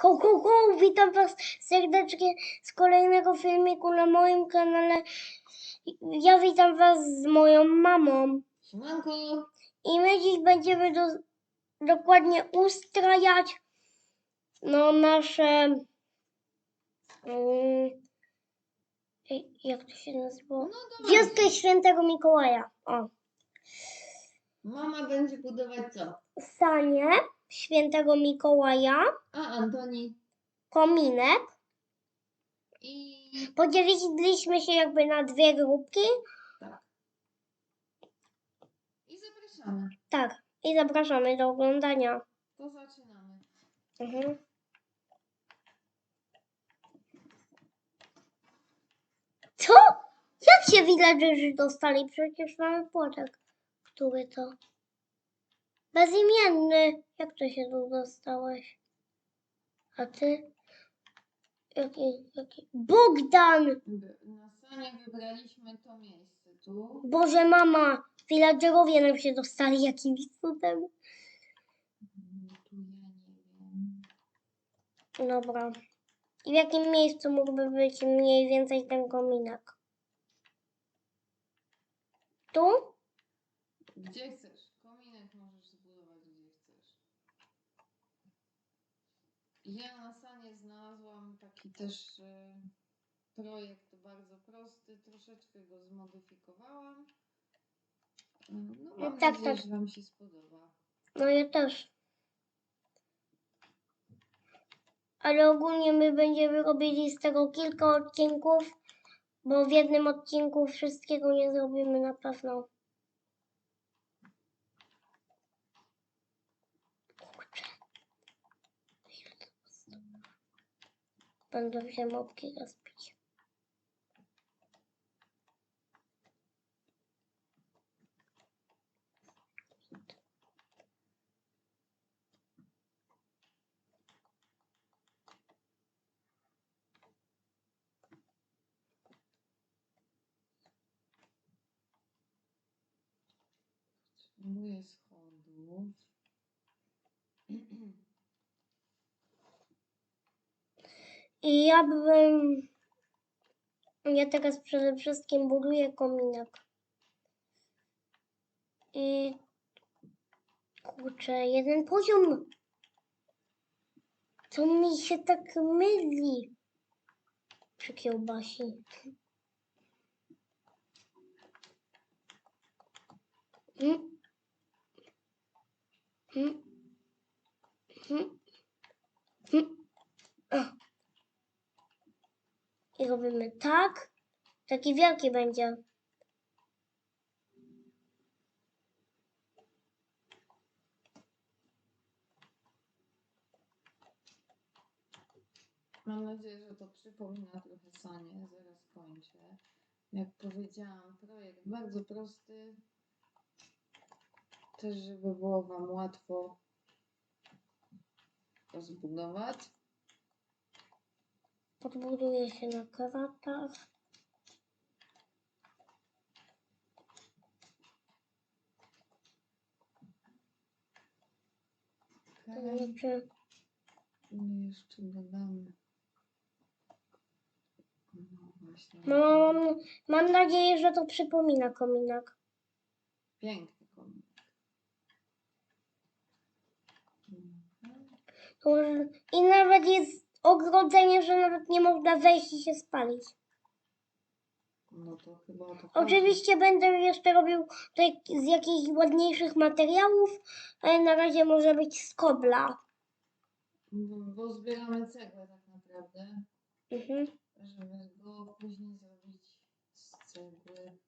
Ho, ho, ho! Witam Was serdecznie z kolejnego filmiku na moim kanale. Ja witam Was z moją mamą. Siemanko! I my dziś będziemy do, dokładnie ustrajać no nasze... Ej, jak to się nazywa? No. Wioskę Świętego Mikołaja. O. Mama będzie budować co? Sanie Świętego Mikołaja, A Antoni kominek. i... Podzieliliśmy się jakby na dwie grupki. Tak. I zapraszamy. Tak, i zapraszamy do oglądania. To zaczynamy. Mhm. Co? Jak się villagerzy dostali? Przecież mamy płotek. Który to? Bezimienny. Jak to się tu dostałeś? A ty? Jaki, jaki? Bogdan! Na sanie wybraliśmy to miejsce tu. Boże mama! Villagerowie nam się dostali jakimś cudem. Mm, Tu ja nie wiem. Dobra. I w jakim miejscu mógłby być mniej więcej ten kominek? Tu? Gdzie chcesz? Kominek możesz zbudować gdzie chcesz. Ja na sanie znalazłam taki też e, projekt bardzo prosty. Troszeczkę go zmodyfikowałam. No mam Tak, nadzieję, tak. że Wam się spodoba. No ja też. Ale ogólnie my będziemy robili z tego kilka odcinków, bo w jednym odcinku wszystkiego nie zrobimy na pewno. Kurczę. Ile to jest? Będą się mopki rozbić. Potrzebuję I ja bym. Ja teraz przede wszystkim buduję kominek. I. Kurczę, jeden poziom. Co mi się tak myli przy kiełbasi. Mm. Mm. Mm. Mm. Ach. I robimy tak. Taki wielki będzie. Mam nadzieję, że to przypomina trochę sanie. Zaraz kończę. Jak powiedziałam, projekt bardzo prosty. Też, żeby było Wam łatwo to Podbuduję się na kratach. To znaczy, I jeszcze dodamy. No właśnie. no, mam, mam nadzieję, że to przypomina kominek. Piękny kominek. Mhm. To, I nawet jest ogrodzenie, że nawet nie można wejść i się spalić. No to chyba o to chodzi. Oczywiście będę jeszcze robił to jak- z jakichś ładniejszych materiałów, ale na razie może być z kobla. Bo, bo zbieramy cegłę tak naprawdę, Mhm. żeby go później zrobić z cegły.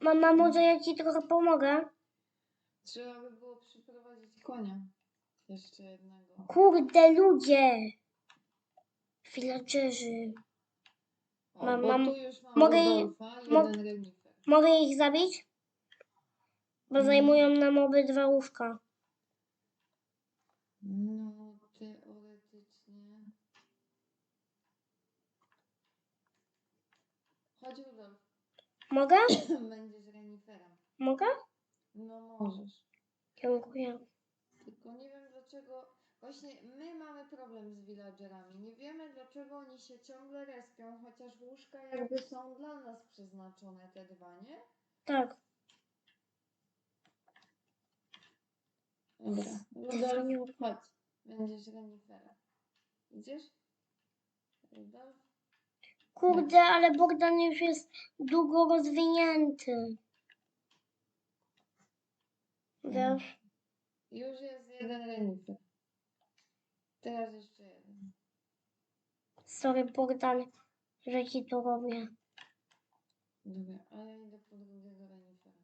Mama, może ja ci trochę pomogę? Trzeba by było przyprowadzić konia. Jeszcze jednego. Kurde, ludzie! Villagerzy. O, Mam- bo mam- tu już mam mogę Rudolfa, mo- renifer. Mogę ich zabić? Bo Mm. zajmują nam obydwa łóżka. No, teoretycznie. Chodź Rudolf, Mogę? będziesz reniferem. Mogę? No Możesz. Dziękuję. Tylko nie wiem dlaczego. Właśnie my mamy problem z villagerami. Nie wiemy dlaczego oni się ciągle respią, chociaż łóżka jakby są dla nas przeznaczone te dwa, nie? Tak. Dobra. Rudolf, chodź. Będziesz reniferem. Idziesz? Rudolf? Kurde, ale Bogdan już jest długo rozwinięty. Wiesz? Już jest jeden renifer. Teraz jeszcze jeden. Sorry Bogdan, że ci to robię. Dobra, ale idę po drugiego renifera.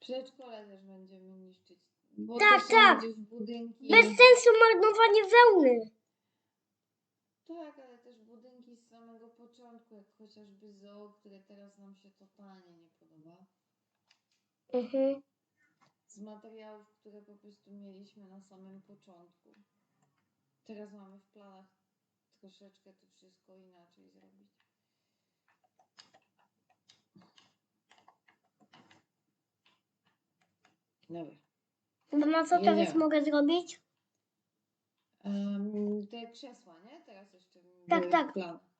Przedszkole też będziemy niszczyć. Bo Tak, to są tak. gdzieś budynki. Bez sensu marnowanie wełny. Tak, ale samego początku, jak chociażby zoo, które teraz nam się totalnie nie podoba. Mhm. Z materiałów, które po prostu mieliśmy na samym początku. Teraz mamy w planach troszeczkę to wszystko inaczej zrobić. Dobra. Mama, co teraz Jedziemy. mogę zrobić? Um, te krzesła, nie? Teraz jeszcze Tak, były tak. planach.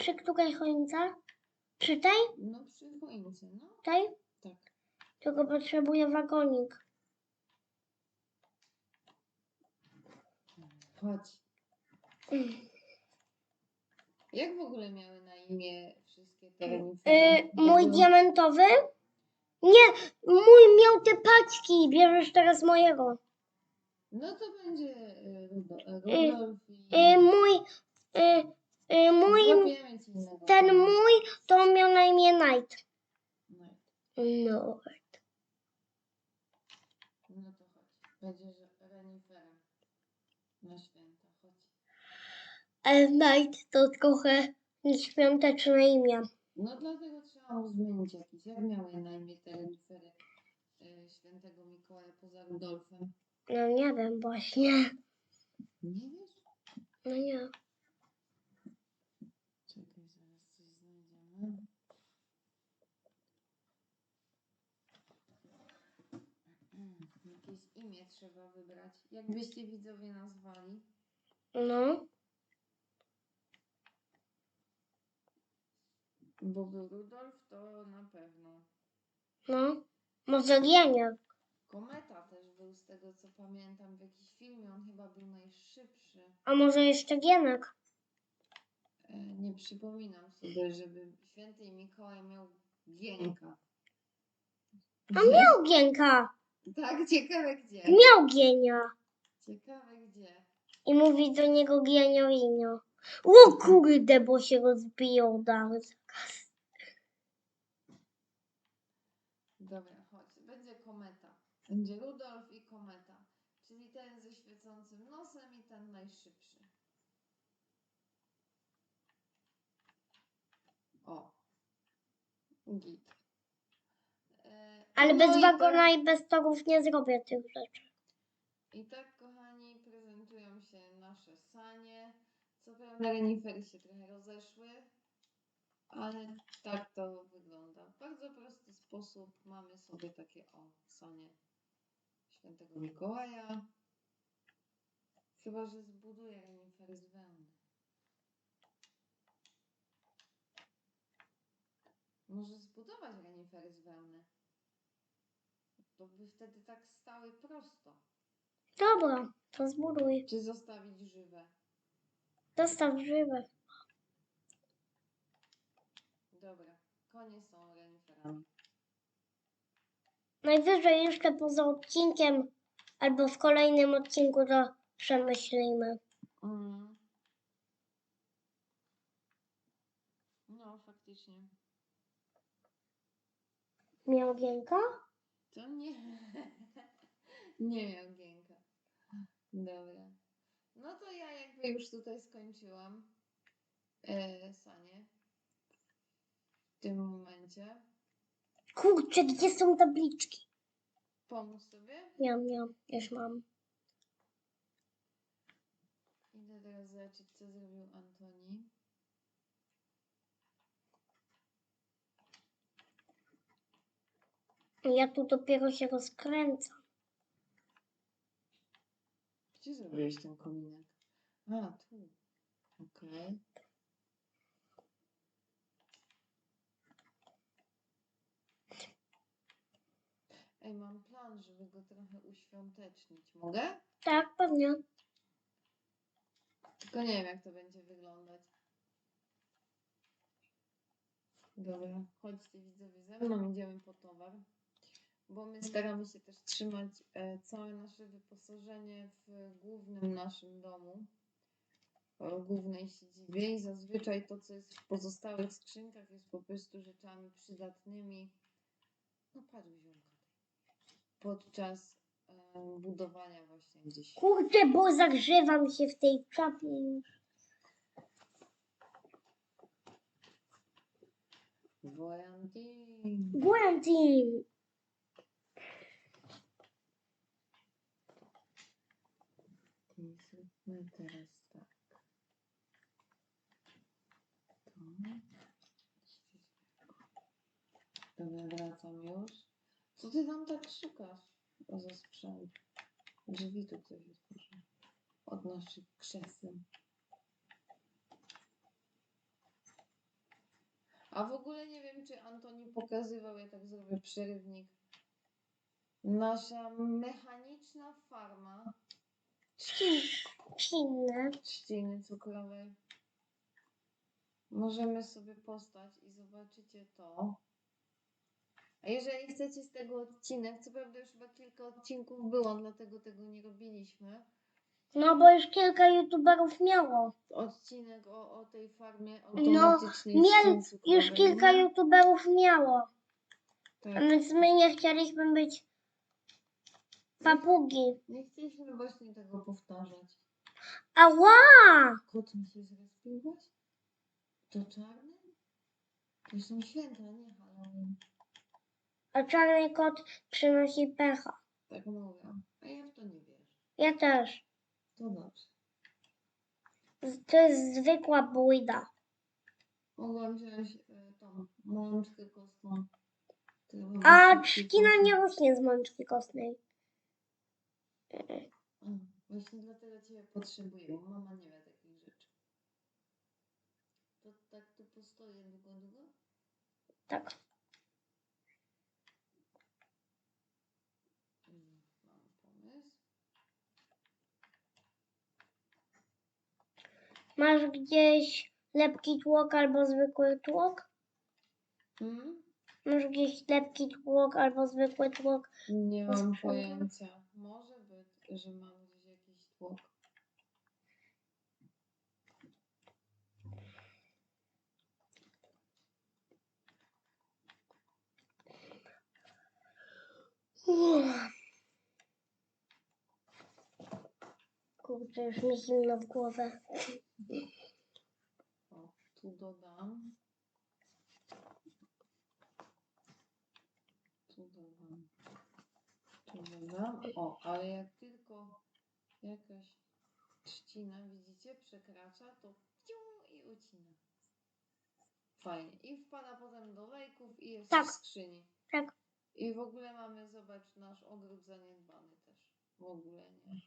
Przy której choince? Przy tej? No przy choince, no. Tej? Tak. Tylko potrzebuję wagonik. Chodź. Jak w ogóle miały na imię wszystkie te Y, renifery? mój Bo- diamentowy? Nie, mój miał te paćki. Bierzesz teraz mojego. No to będzie y, Rudo- Rudolf i... Y, mój, y, y, mój, ci innego ten mój, to miał na imię Night. No, No. no to chodź. Będziesz reniferem na święta. Chodź. Ale Night to trochę świąteczne imię. No dlatego trzeba mu zmienić jakiś. Jak miały na imię te renifery y, świętego Mikołaja poza Rudolfem? No nie wiem właśnie. Nie wiesz? No nie. Czekaj, zaraz coś znajdziemy. Jakieś imię trzeba wybrać. Jak byście widzowie nazwali? No. Bo był Rudolf, to na pewno. No. Może Gieniek. Kometa też był, z tego co pamiętam, w jakimś filmie. On chyba był najszybszy. A może jeszcze Gienek? E, nie przypominam sobie, żeby święty Mikołaj miał gienka. A miał Gienka. Tak, ciekawe gdzie. Miał Gienia. Ciekawe gdzie. I mówi do niego Gienioinio. O kurde, bo się rozbiją dalej. Dobra, chodź. Będzie kometa. Będzie Rudolf i kometa. Czyli ten ze świecącym nosem i ten najszybszy. O. Git. Ale no bez i wagona Tak, i bez torów nie zrobię tych rzeczy. I tak, kochani, prezentują się nasze sanie. Co prawda renifery się trochę rozeszły, ale tak to wygląda. W bardzo prosty sposób mamy sobie takie o sanie świętego Mikołaja. Chyba, że zbuduję renifery z wełny. Może zbudować renifery z wełny. To by wtedy tak stały prosto. Dobra, to zbuduj. Czy zostawić żywe? Zostaw żywe. Dobra, konie są reniferami. Najwyżej jeszcze poza odcinkiem albo w kolejnym odcinku to przemyślimy. Mm. No, faktycznie. Miał Gienka? To nie. nie miał Gienka. Dobra. No to ja jakby już tutaj skończyłam e, sanie. W tym momencie. Kurczę, gdzie są tabliczki? Pomóż sobie. Miam, miam, już mam. Idę teraz zobaczyć, co zrobił Antoni. Ja tu dopiero się rozkręcam. Gdzie zrobiłeś ten kominek? A, tu. Okej. Ej, mam plan, żeby go trochę uświątecznić. Mogę? Tak, pewnie. Tylko nie wiem, jak to będzie wyglądać. Dobra, chodźcie widzowie ze mną, idziemy po towar. Bo my staramy się też trzymać e, całe nasze wyposażenie w głównym naszym domu, w głównej siedzibie i zazwyczaj to, co jest w pozostałych skrzynkach jest po prostu rzeczami przydatnymi. No patrz ziomka. Podczas e, budowania właśnie gdzieś. Kurde, bo zagrzewam się w tej czapie już. Wojantin. I zróbmy teraz tak. To. Dobra, wracam już. Co ty tam tak szukasz? O, za sprzęt. Drzwi tu. Od naszych krzeseł. A w ogóle nie wiem, czy Antoni pokazywał, ja tak zrobię przerywnik. Nasza mechaniczna farma Silne. trzciny cukrowej. Możemy sobie postać i zobaczycie to. A jeżeli chcecie z tego odcinek, co prawda już chyba kilka odcinków było, dlatego tego nie robiliśmy. No bo już kilka youtuberów miało. Odcinek o, o tej farmie No, automatycznej cukrowej. już kilka no. youtuberów miało. Tak. A więc my nie chcieliśmy być papugi. Nie chcieliśmy właśnie tego powtarzać. Ała! Kot mi się zrespiłeś? To czarny? To są święta, nie Halloween. A czarny kot przynosi pecha. Tak mówią. A ja w to nie wierzę. Ja też. To dobrze. To jest zwykła bójda. Mogłam wziąć e, tą mączkę kostną. A trzcina nie rośnie z mączki kostnej. A, Właśnie dlatego Ciebie potrzebuję, bo mama nie ma takich rzeczy. To tak tu postoję długo, długo? Tak. Mm, Mam pomysł. Masz gdzieś lepki tłok albo zwykły tłok? Hmm? Masz gdzieś lepki tłok albo zwykły tłok? Nie mam pojęcia. Może że mam gdzieś jakiś tłok. Kurde, już mi zimno w głowę. O, tu dodam. Tu dodam. Dodam. O, ale jak tylko jakaś trzcina, widzicie, przekracza, to piu i ucina. Fajnie. I wpada potem do lejków i jest Tak. w skrzyni. Tak. I w ogóle mamy, zobacz, nasz ogród zaniedbany też. W ogóle nie.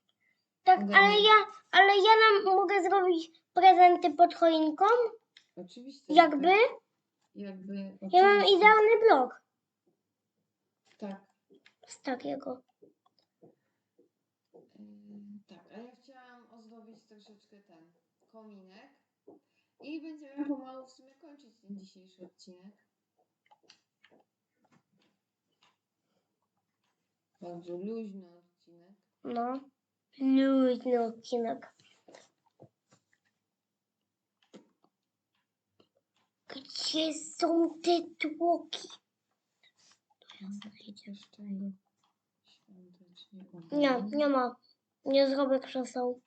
Tak, ale ja, ale ja nam mogę zrobić prezenty pod choinką? Oczywiście. Jakby? Tak. Jakby. Ja mam oczywiście. idealny blok Tak. z takiego. Tak, a ja chciałam ozdobić troszeczkę ten kominek. I będziemy pomału w sumie kończyć ten dzisiejszy odcinek. Bardzo luźny odcinek. No. Luźny odcinek. Gdzie są te tłoki? Tego świątecznie Nie, nie ma. Nie zrobię krzeseł,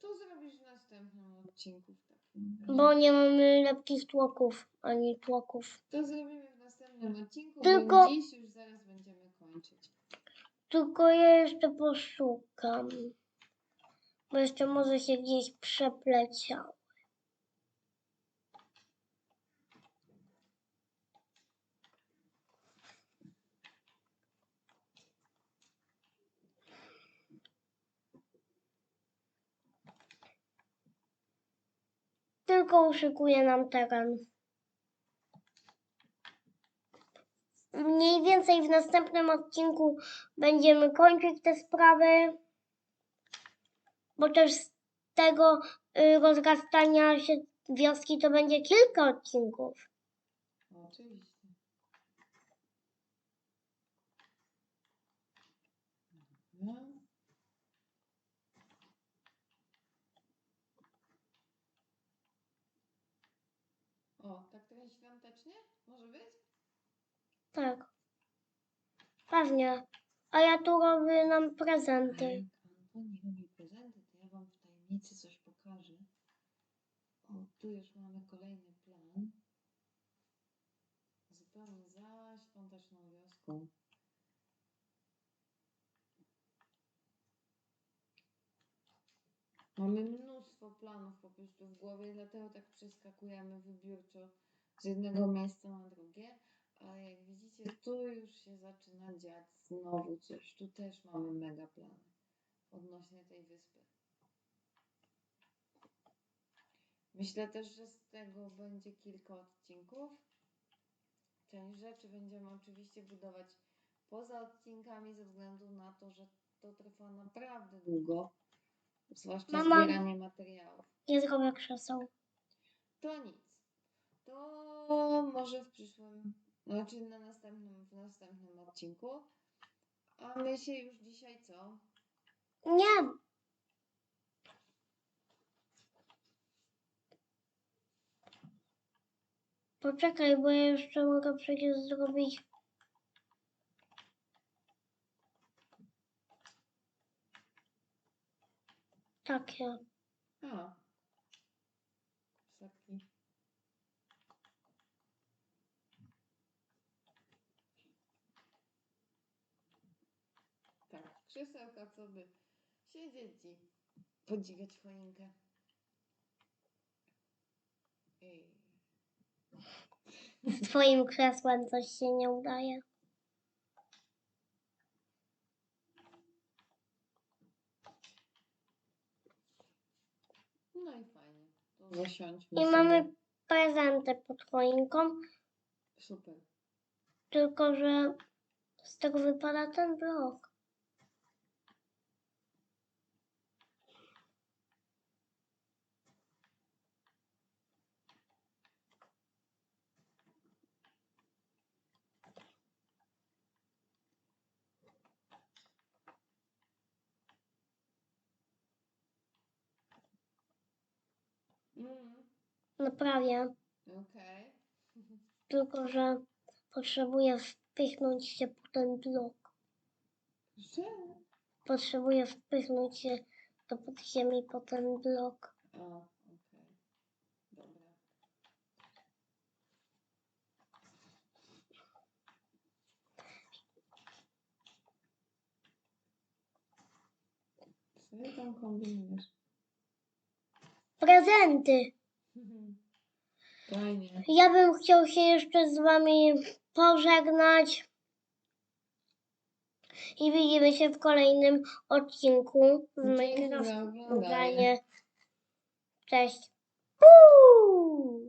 To zrobisz w następnym odcinku w takim razie. bo nie mamy lepkich tłoków, ani tłoków. To zrobimy w następnym odcinku, Tylko- bo dziś już zaraz będziemy kończyć. Tylko ja jeszcze poszukam. Bo jeszcze może się gdzieś przepleciał. Tylko uszykuje nam teren. Mniej więcej w następnym odcinku będziemy kończyć te sprawy, bo też z tego y, rozrastania się wioski to będzie kilka odcinków. Oczywiście. Dobra. O, tak trochę świątecznie? Może być? Tak. Pewnie. A ja tu robię nam A prezenty. jak Antoni robi prezenty, to ja wam w tajemnicy coś pokażę. O, tu już mamy kolejny plan. Zupełnie za świąteczną wioską. Mamy mnóstwo planów po prostu w głowie, dlatego tak przeskakujemy wybiórczo z jednego miejsca na drugie. Ale jak widzicie, tu już się zaczyna dziać znowu coś. Tu też mamy mega plany odnośnie tej wyspy. Myślę też, że z tego będzie kilka odcinków. Część rzeczy będziemy oczywiście budować poza odcinkami ze względu na to, że to trwa naprawdę długo. Zwłaszcza Mama- zbieranie materiałów. Nie zrobię krzeseł. To nic. To może w przyszłym, znaczy na następnym, w następnym odcinku. A my się już dzisiaj co? Nie. Poczekaj, bo ja jeszcze mogę przecież zrobić. Takie. A. Ssaki. Tak, krzesełka, co by siedzieć i podziwiać choinkę. Ej. Z twoim krzesłem coś się nie udaje. No i fajnie. To zasiądźmy I sobie. mamy prezenty pod choinką, Super. tylko że z tego wypada ten blok. Naprawię, Okej. tylko że potrzebuję wpychnąć się po ten blok. Że? Potrzebuję wpychnąć się do podziemi po ten blok. A, okej. Dobra. Co ty tam kombinujesz? Prezenty! Fajnie. Ja bym chciał się jeszcze z wami pożegnać. I widzimy się w kolejnym odcinku z Minecraft. Cześć. Uuu!